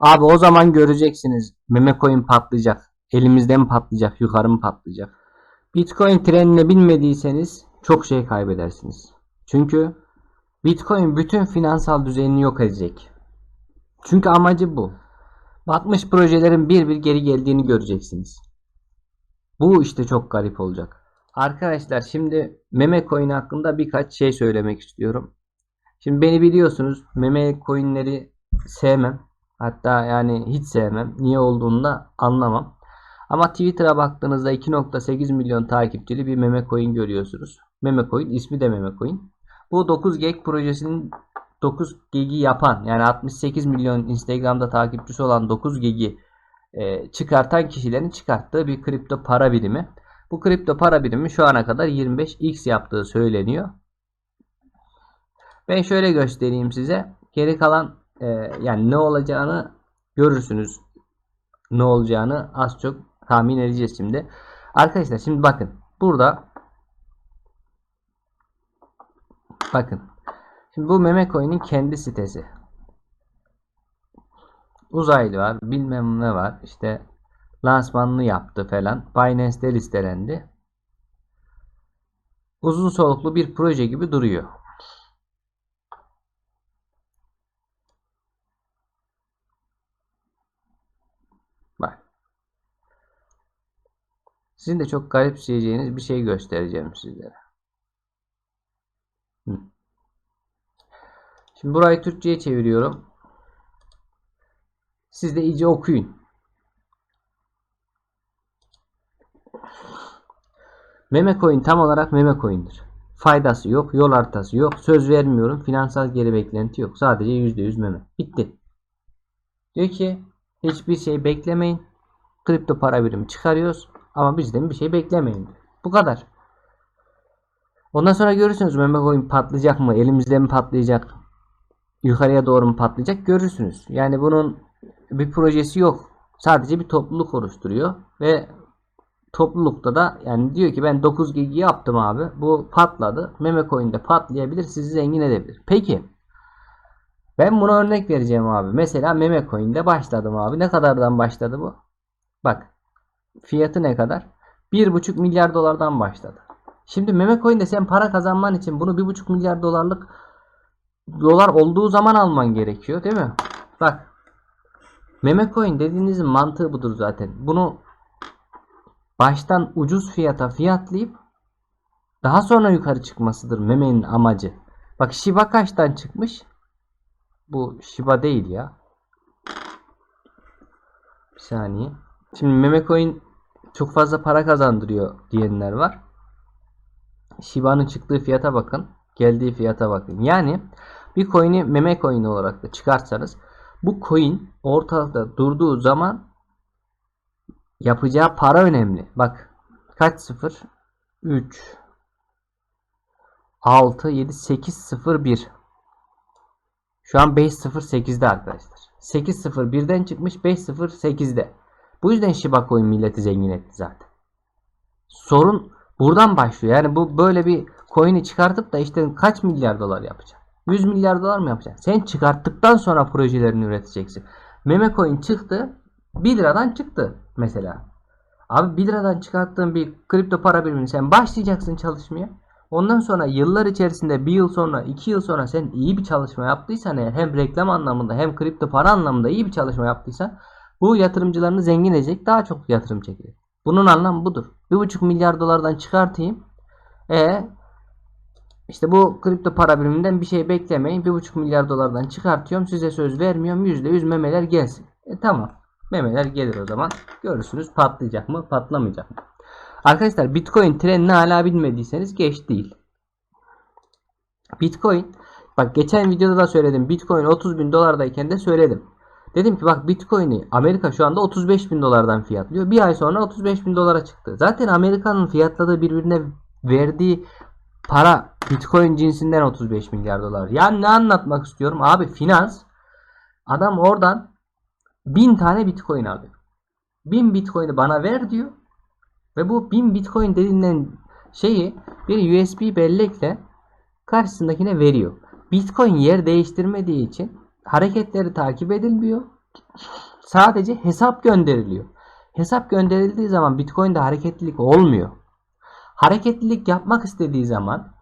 Abi o zaman göreceksiniz. Meme coin patlayacak. Elimizden patlayacak. Yukarı mı patlayacak? Bitcoin trenine binmediyseniz çok şey kaybedersiniz. Çünkü Bitcoin bütün finansal düzenini yok edecek. Çünkü amacı bu. Batmış projelerin bir bir geri geldiğini göreceksiniz. Bu işte çok garip olacak. Arkadaşlar şimdi meme coin hakkında birkaç şey söylemek istiyorum. Şimdi beni biliyorsunuz meme coinleri sevmem. Hatta yani hiç sevmem. Niye olduğunu da anlamam. Ama Twitter'a baktığınızda 2.8 milyon takipçili bir meme coin görüyorsunuz. Meme coin ismi de meme coin. Bu 9 gag projesinin 9 gigi yapan yani 68 milyon Instagram'da takipçisi olan 9 gigi e, çıkartan kişilerin çıkarttığı bir kripto para birimi. Bu kripto para birimi şu ana kadar 25x yaptığı söyleniyor. Ben şöyle göstereyim size. Geri kalan e, yani ne olacağını görürsünüz. Ne olacağını az çok tahmin edeceğiz şimdi. Arkadaşlar şimdi bakın. Burada bakın. Şimdi bu meme coin'in kendi sitesi. Uzaylı var. Bilmem ne var. İşte lansmanını yaptı falan. Binance'de listelendi. Uzun soluklu bir proje gibi duruyor. Bak. Sizin de çok garipseyeceğiniz bir şey göstereceğim sizlere. Şimdi burayı Türkçe'ye çeviriyorum. Siz de iyice okuyun. Meme coin tam olarak meme coin'dir. Faydası yok, yol haritası yok, söz vermiyorum, finansal geri beklenti yok. Sadece %100 meme. Bitti. Diyor ki hiçbir şey beklemeyin. Kripto para birimi çıkarıyoruz ama bizden bir şey beklemeyin. Bu kadar. Ondan sonra görürsünüz meme coin patlayacak mı? Elimizde mi patlayacak? Yukarıya doğru mu patlayacak? Görürsünüz. Yani bunun bir projesi yok. Sadece bir topluluk oluşturuyor ve toplulukta da yani diyor ki ben 9 gigi yaptım abi. Bu patladı. Meme coin'de patlayabilir. Sizi zengin edebilir. Peki. Ben buna örnek vereceğim abi. Mesela meme coin'de başladım abi. Ne kadardan başladı bu? Bak. Fiyatı ne kadar? 1,5 milyar dolardan başladı. Şimdi meme coin'de sen para kazanman için bunu 1,5 milyar dolarlık dolar olduğu zaman alman gerekiyor değil mi? Bak. Meme coin dediğinizin mantığı budur zaten. Bunu baştan ucuz fiyata fiyatlayıp daha sonra yukarı çıkmasıdır memenin amacı. Bak Shiba kaçtan çıkmış? Bu Shiba değil ya. Bir saniye. Şimdi meme coin çok fazla para kazandırıyor diyenler var. Shiba'nın çıktığı fiyata bakın. Geldiği fiyata bakın. Yani bir coin'i meme coin olarak da çıkartsanız bu coin ortada durduğu zaman yapacağı para önemli. Bak kaç sıfır? 3 6 7 8 0 1 Şu an 5 0 8'de arkadaşlar. 8 0 1'den çıkmış 5 0 8'de. Bu yüzden Shiba Coin milleti zengin etti zaten. Sorun buradan başlıyor. Yani bu böyle bir coin'i çıkartıp da işte kaç milyar dolar yapacak? 100 milyar dolar mı yapacaksın? Sen çıkarttıktan sonra projelerini üreteceksin. Meme coin çıktı. 1 liradan çıktı mesela. Abi 1 liradan çıkarttığın bir kripto para birimini sen başlayacaksın çalışmaya. Ondan sonra yıllar içerisinde bir yıl sonra iki yıl sonra sen iyi bir çalışma yaptıysan eğer hem reklam anlamında hem kripto para anlamında iyi bir çalışma yaptıysan bu yatırımcılarını zengin edecek daha çok yatırım çekecek. Bunun anlamı budur. 1,5 milyar dolardan çıkartayım. E işte bu kripto para biriminden bir şey beklemeyin. 1,5 milyar dolardan çıkartıyorum. Size söz vermiyorum. %100 memeler gelsin. E tamam. Memeler gelir o zaman. Görürsünüz patlayacak mı patlamayacak mı. Arkadaşlar Bitcoin trenini hala bilmediyseniz geç değil. Bitcoin bak geçen videoda da söyledim. Bitcoin 30 bin dolardayken de söyledim. Dedim ki bak Bitcoin'i Amerika şu anda 35 bin dolardan fiyatlıyor. Bir ay sonra 35 bin dolara çıktı. Zaten Amerika'nın fiyatladığı birbirine verdiği para Bitcoin cinsinden 35 milyar dolar. Yani ne anlatmak istiyorum? Abi finans adam oradan 1000 tane Bitcoin alıyor. 1000 Bitcoin'i bana ver diyor. Ve bu 1000 Bitcoin dediğinden şeyi bir USB bellekle karşısındakine veriyor. Bitcoin yer değiştirmediği için hareketleri takip edilmiyor. Sadece hesap gönderiliyor. Hesap gönderildiği zaman Bitcoin'de hareketlilik olmuyor. Hareketlilik yapmak istediği zaman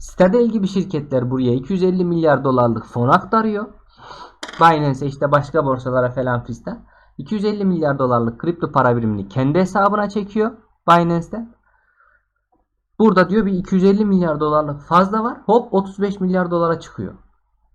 Citadel gibi şirketler buraya 250 milyar dolarlık fon aktarıyor. Binance işte başka borsalara falan fistan. 250 milyar dolarlık kripto para birimini kendi hesabına çekiyor Binance'den. Burada diyor bir 250 milyar dolarlık fazla var. Hop 35 milyar dolara çıkıyor.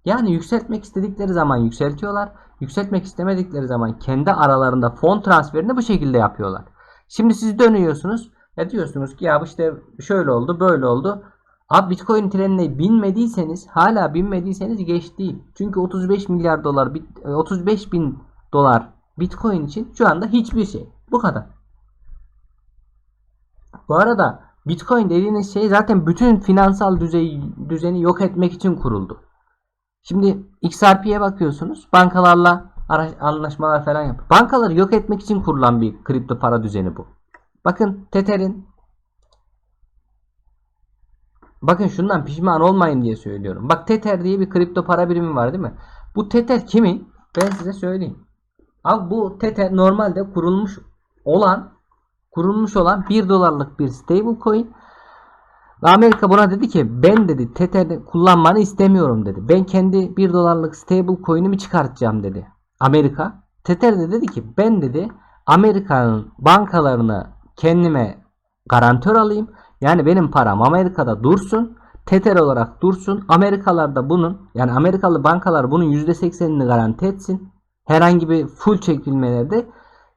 Yani yükseltmek istedikleri zaman yükseltiyorlar. Yükseltmek istemedikleri zaman kendi aralarında fon transferini bu şekilde yapıyorlar. Şimdi siz dönüyorsunuz. Ya diyorsunuz ki ya işte şöyle oldu böyle oldu. Abi Bitcoin trenine binmediyseniz hala binmediyseniz geç değil. Çünkü 35 milyar dolar bit- 35 bin dolar Bitcoin için şu anda hiçbir şey. Bu kadar. Bu arada Bitcoin dediğiniz şey zaten bütün finansal düzey, düzeni yok etmek için kuruldu. Şimdi XRP'ye bakıyorsunuz. Bankalarla anlaşmalar falan yap. Bankaları yok etmek için kurulan bir kripto para düzeni bu. Bakın Tether'in Bakın şundan pişman olmayın diye söylüyorum. Bak Tether diye bir kripto para birimi var değil mi? Bu Tether kimin? Ben size söyleyeyim. Abi bu Tether normalde kurulmuş olan kurulmuş olan 1 dolarlık bir stable coin. Amerika buna dedi ki ben dedi Tether'de kullanmanı istemiyorum dedi. Ben kendi 1 dolarlık stable coin'imi çıkartacağım dedi. Amerika. Tether de dedi ki ben dedi Amerika'nın bankalarını kendime garantör alayım. Yani benim param Amerika'da dursun. Tether olarak dursun. Amerikalar da bunun yani Amerikalı bankalar bunun %80'ini garanti etsin. Herhangi bir full çekilmelerde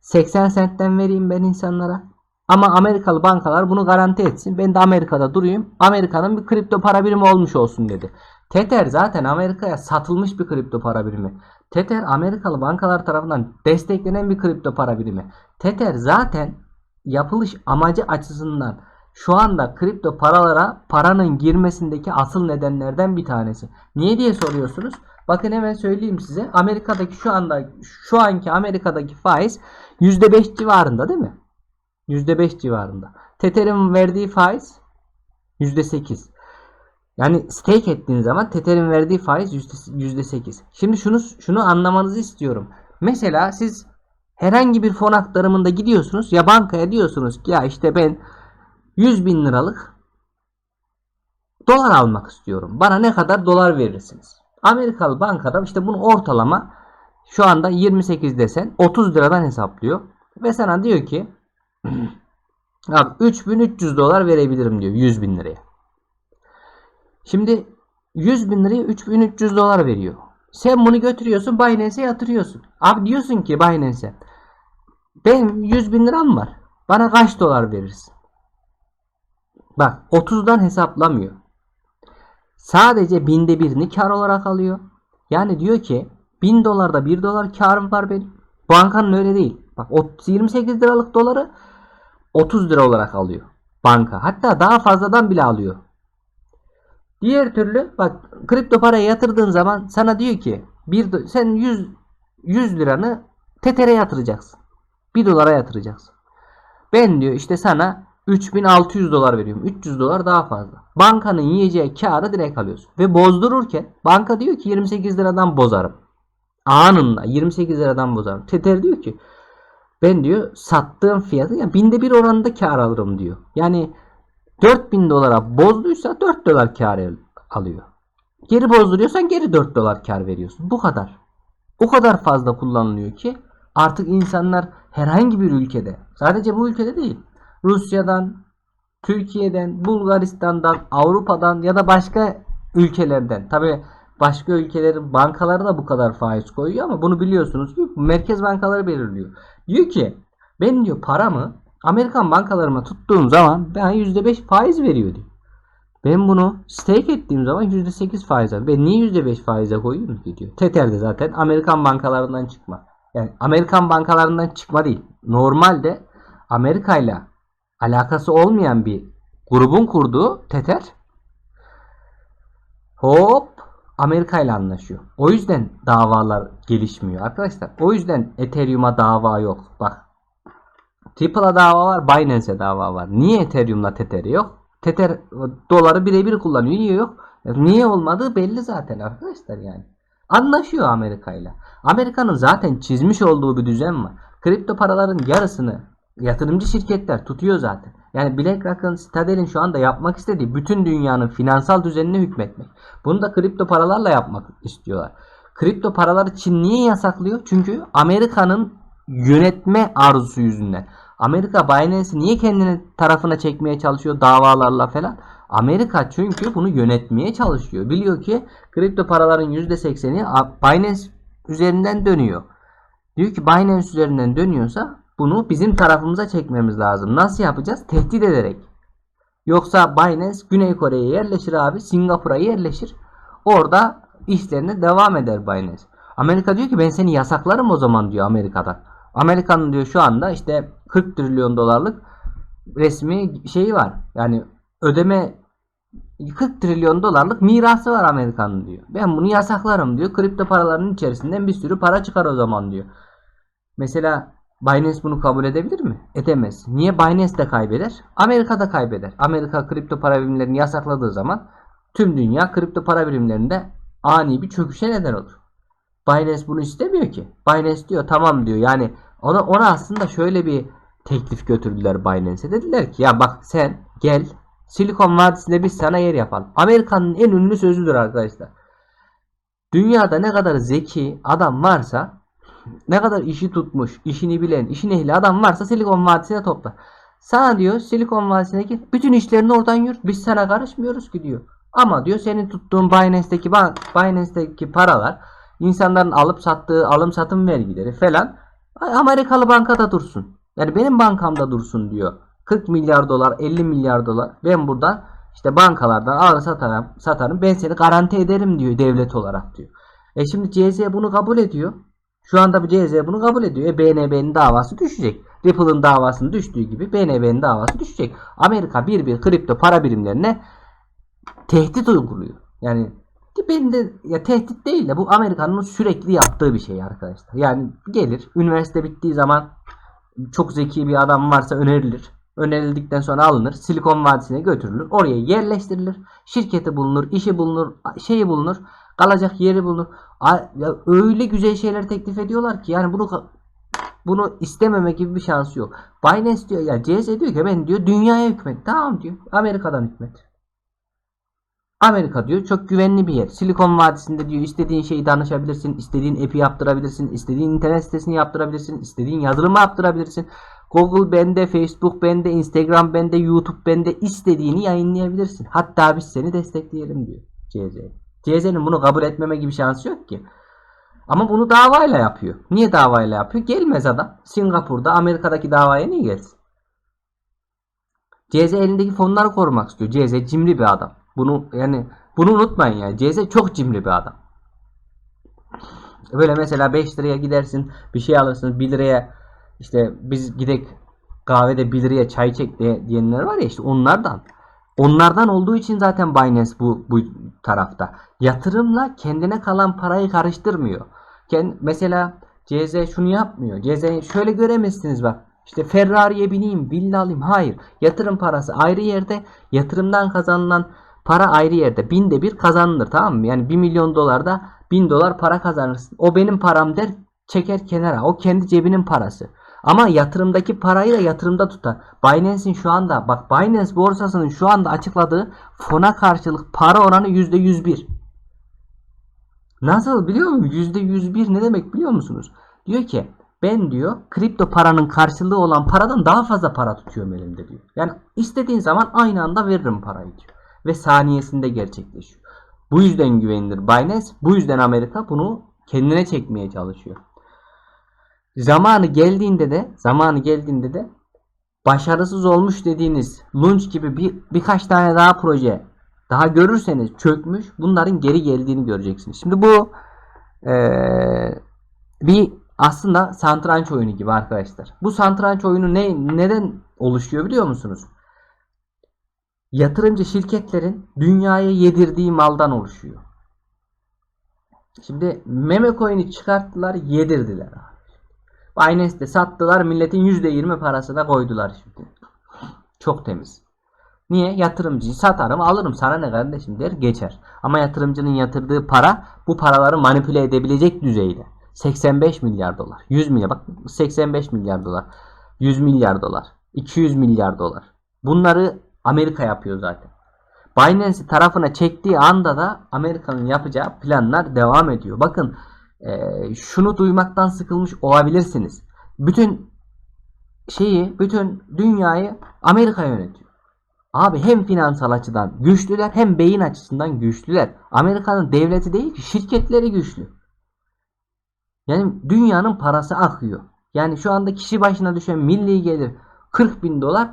80 sentten vereyim ben insanlara. Ama Amerikalı bankalar bunu garanti etsin. Ben de Amerika'da durayım. Amerika'nın bir kripto para birimi olmuş olsun dedi. Tether zaten Amerika'ya satılmış bir kripto para birimi. Tether Amerikalı bankalar tarafından desteklenen bir kripto para birimi. Tether zaten yapılış amacı açısından şu anda kripto paralara paranın girmesindeki asıl nedenlerden bir tanesi. Niye diye soruyorsunuz? Bakın hemen söyleyeyim size. Amerika'daki şu anda şu anki Amerika'daki faiz %5 civarında değil mi? %5 civarında. Tether'in verdiği faiz %8. Yani stake ettiğin zaman Tether'in verdiği faiz %8. Şimdi şunu şunu anlamanızı istiyorum. Mesela siz herhangi bir fon aktarımında gidiyorsunuz ya bankaya diyorsunuz ki ya işte ben 100 bin liralık dolar almak istiyorum. Bana ne kadar dolar verirsiniz? Amerikalı bankada işte bunu ortalama şu anda 28 desen 30 liradan hesaplıyor. Ve sana diyor ki abi 3300 dolar verebilirim diyor 100 bin liraya. Şimdi 100 bin liraya 3300 dolar veriyor. Sen bunu götürüyorsun Binance'e yatırıyorsun. Abi diyorsun ki Binance'e benim 100 bin liram var. Bana kaç dolar verirsin? Bak 30'dan hesaplamıyor. Sadece binde birini kar olarak alıyor. Yani diyor ki 1000 dolarda 1 dolar karım var benim. Bankanın öyle değil. Bak o 28 liralık doları 30 lira olarak alıyor. Banka. Hatta daha fazladan bile alıyor. Diğer türlü bak kripto paraya yatırdığın zaman sana diyor ki bir sen 100 100 liranı Tether'e yatıracaksın. 1 dolara yatıracaksın. Ben diyor işte sana 3600 dolar veriyorum. 300 dolar daha fazla. Bankanın yiyeceği karı direkt alıyorsun. Ve bozdururken banka diyor ki 28 liradan bozarım. Anında 28 liradan bozarım. Tether diyor ki ben diyor sattığım fiyatı ya binde bir oranında kar alırım diyor. Yani 4000 dolara bozduysa 4 dolar kar alıyor. Geri bozduruyorsan geri 4 dolar kar veriyorsun. Bu kadar. O kadar fazla kullanılıyor ki artık insanlar herhangi bir ülkede sadece bu ülkede değil Rusya'dan, Türkiye'den, Bulgaristan'dan, Avrupa'dan ya da başka ülkelerden. Tabi başka ülkelerin bankaları da bu kadar faiz koyuyor ama bunu biliyorsunuz ki merkez bankaları belirliyor. Diyor ki ben diyor paramı Amerikan bankalarıma tuttuğum zaman ben %5 faiz veriyor diyor. Ben bunu stake ettiğim zaman %8 faiz alıyorum. Ben niye %5 faize koyuyorum ki diyor. Tether'de zaten Amerikan bankalarından çıkma. Yani Amerikan bankalarından çıkma değil. Normalde Amerika ile alakası olmayan bir grubun kurduğu Tether hop Amerika ile anlaşıyor. O yüzden davalar gelişmiyor arkadaşlar. O yüzden Ethereum'a dava yok. Bak Tripple'a dava var, Binance'e dava var. Niye Ethereum'la Tether'e yok? Tether doları birebir kullanıyor. Niye yok? Niye olmadığı belli zaten arkadaşlar yani. Anlaşıyor Amerika ile. Amerika'nın zaten çizmiş olduğu bir düzen var. Kripto paraların yarısını yatırımcı şirketler tutuyor zaten. Yani BlackRock'ın, Citadel'in şu anda yapmak istediği bütün dünyanın finansal düzenine hükmetmek. Bunu da kripto paralarla yapmak istiyorlar. Kripto paraları Çin niye yasaklıyor? Çünkü Amerika'nın yönetme arzusu yüzünden. Amerika Binance'i niye kendini tarafına çekmeye çalışıyor davalarla falan? Amerika çünkü bunu yönetmeye çalışıyor. Biliyor ki kripto paraların %80'i Binance üzerinden dönüyor. Diyor ki Binance üzerinden dönüyorsa bunu bizim tarafımıza çekmemiz lazım. Nasıl yapacağız? Tehdit ederek. Yoksa Binance Güney Kore'ye yerleşir abi. Singapur'a yerleşir. Orada işlerine devam eder Binance. Amerika diyor ki ben seni yasaklarım o zaman diyor Amerika'da. Amerika'nın diyor şu anda işte 40 trilyon dolarlık resmi şeyi var. Yani ödeme 40 trilyon dolarlık mirası var Amerika'nın diyor. Ben bunu yasaklarım diyor. Kripto paraların içerisinden bir sürü para çıkar o zaman diyor. Mesela Binance bunu kabul edebilir mi? Edemez. Niye Binance de kaybeder? Amerika da kaybeder. Amerika kripto para birimlerini yasakladığı zaman tüm dünya kripto para birimlerinde ani bir çöküşe neden olur. Binance bunu istemiyor ki. Binance diyor tamam diyor. Yani ona ona aslında şöyle bir teklif götürdüler Binance'e. Dediler ki ya bak sen gel Silikon Vadisi'nde biz sana yer yapalım. Amerika'nın en ünlü sözüdür arkadaşlar. Dünyada ne kadar zeki adam varsa ne kadar işi tutmuş, işini bilen, işin ehli adam varsa Silikon Vadisi'ne topla. Sana diyor Silikon Vadisi'ne git. Bütün işlerini oradan yürüt. Biz sana karışmıyoruz ki diyor. Ama diyor senin tuttuğun Binance'deki Binance'deki paralar insanların alıp sattığı alım satım vergileri falan Amerikalı bankada dursun. Yani benim bankamda dursun diyor. 40 milyar dolar, 50 milyar dolar. Ben buradan işte bankalardan alır satarım, satarım. Ben seni garanti ederim diyor devlet olarak diyor. E şimdi CZ bunu kabul ediyor. Şu anda bu CZ bunu kabul ediyor. E BNB'nin davası düşecek. Ripple'ın davasının düştüğü gibi BNB'nin davası düşecek. Amerika bir bir kripto para birimlerine tehdit uyguluyor. Yani ben de ya tehdit değil de bu Amerika'nın sürekli yaptığı bir şey arkadaşlar. Yani gelir üniversite bittiği zaman çok zeki bir adam varsa önerilir. Önerildikten sonra alınır. Silikon Vadisi'ne götürülür. Oraya yerleştirilir. Şirketi bulunur, işi bulunur, şeyi bulunur. Kalacak yeri bulunur. Ya öyle güzel şeyler teklif ediyorlar ki yani bunu bunu istememe gibi bir şansı yok. Binance diyor ya CS diyor ki ben diyor dünyaya hükmet. Tamam diyor. Amerika'dan hükmet. Amerika diyor çok güvenli bir yer. Silikon Vadisi'nde diyor istediğin şeyi danışabilirsin, istediğin app'i yaptırabilirsin, istediğin internet sitesini yaptırabilirsin, istediğin yazılımı yaptırabilirsin. Google bende, Facebook bende, Instagram bende, YouTube bende istediğini yayınlayabilirsin. Hatta biz seni destekleyelim diyor CZ. CZ'nin bunu kabul etmeme gibi şansı yok ki. Ama bunu davayla yapıyor. Niye davayla yapıyor? Gelmez adam. Singapur'da Amerika'daki davaya niye gelsin? CZ elindeki fonları korumak istiyor. CZ cimri bir adam. Bunu yani bunu unutmayın ya. CZ çok cimri bir adam. Böyle mesela 5 liraya gidersin bir şey alırsın 1 liraya işte biz gidek kahvede 1 liraya çay çek diye, diyenler var ya işte onlardan. Onlardan olduğu için zaten Binance bu, bu tarafta. Yatırımla kendine kalan parayı karıştırmıyor. Kend, mesela CZ şunu yapmıyor. CZ şöyle göremezsiniz bak. İşte Ferrari'ye bineyim, villa alayım. Hayır. Yatırım parası ayrı yerde. Yatırımdan kazanılan para ayrı yerde. Binde bir kazanılır tamam mı? Yani 1 milyon dolarda 1000 dolar para kazanırsın. O benim param der çeker kenara. O kendi cebinin parası. Ama yatırımdaki parayı da yatırımda tutar. Binance'in şu anda bak Binance borsasının şu anda açıkladığı fona karşılık para oranı %101. Nasıl biliyor musun? %101 ne demek biliyor musunuz? Diyor ki ben diyor kripto paranın karşılığı olan paradan daha fazla para tutuyorum elimde diyor. Yani istediğin zaman aynı anda veririm parayı diyor. Ve saniyesinde gerçekleşiyor. Bu yüzden güvenilir Binance. Bu yüzden Amerika bunu kendine çekmeye çalışıyor. Zamanı geldiğinde de zamanı geldiğinde de başarısız olmuş dediğiniz Launch gibi bir birkaç tane daha proje daha görürseniz çökmüş bunların geri geldiğini göreceksiniz. Şimdi bu ee, bir aslında satranç oyunu gibi arkadaşlar. Bu satranç oyunu ne neden oluşuyor biliyor musunuz? Yatırımcı şirketlerin dünyaya yedirdiği maldan oluşuyor. Şimdi meme coin'i çıkarttılar, yedirdiler. Binance'de sattılar, milletin %20 parasına koydular şimdi. Çok temiz. Niye? Yatırımcıyı satarım alırım sana ne kardeşim der geçer. Ama yatırımcının yatırdığı para bu paraları manipüle edebilecek düzeyde. 85 milyar dolar. 100 milyar bak 85 milyar dolar. 100 milyar dolar. 200 milyar dolar. Bunları Amerika yapıyor zaten. Binance tarafına çektiği anda da Amerika'nın yapacağı planlar devam ediyor. Bakın şunu duymaktan sıkılmış olabilirsiniz. Bütün şeyi, bütün dünyayı Amerika yönetiyor. Abi hem finansal açıdan güçlüler hem beyin açısından güçlüler. Amerika'nın devleti değil ki şirketleri güçlü. Yani dünyanın parası akıyor. Yani şu anda kişi başına düşen milli gelir 40 bin dolar.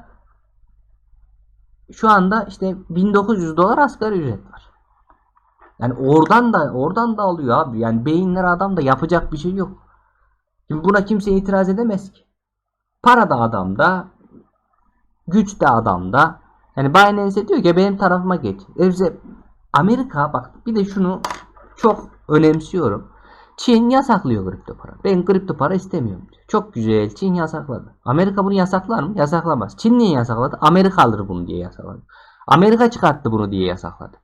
Şu anda işte 1900 dolar asgari ücret var. Yani oradan da oradan da alıyor abi. Yani beyinler adam da yapacak bir şey yok. Şimdi buna kimse itiraz edemez ki. Para da adamda, güç de adamda. Yani Binance diyor ki benim tarafıma geç. E bize Amerika bak bir de şunu çok önemsiyorum. Çin yasaklıyor kripto para. Ben kripto para istemiyorum diyor. Çok güzel. Çin yasakladı. Amerika bunu yasaklar mı? Yasaklamaz. Çin niye yasakladı? Amerika alır bunu diye yasakladı. Amerika çıkarttı bunu diye yasakladı.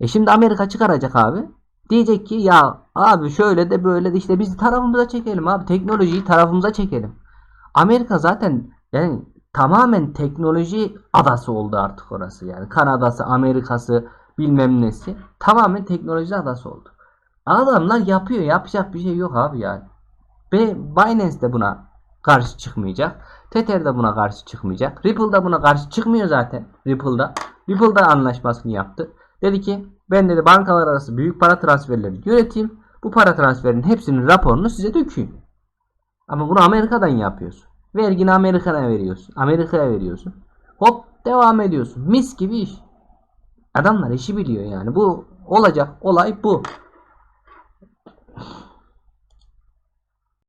E şimdi Amerika çıkaracak abi. Diyecek ki ya abi şöyle de böyle de işte biz tarafımıza çekelim abi. Teknolojiyi tarafımıza çekelim. Amerika zaten yani tamamen teknoloji adası oldu artık orası yani. Kanada'sı, Amerika'sı bilmem nesi. Tamamen teknoloji adası oldu. Adamlar yapıyor. Yapacak bir şey yok abi yani. Ve Binance de buna karşı çıkmayacak. Tether de buna karşı çıkmayacak. Ripple da buna karşı çıkmıyor zaten. Ripple'da. Ripple da anlaşmasını yaptı. Dedi ki ben dedi bankalar arası büyük para transferlerini yöneteyim. Bu para transferinin hepsinin raporunu size dökeyim. Ama bunu Amerika'dan yapıyorsun. Vergini Amerika'ya veriyorsun. Amerika'ya veriyorsun. Hop devam ediyorsun. Mis gibi iş. Adamlar işi biliyor yani. Bu olacak olay bu.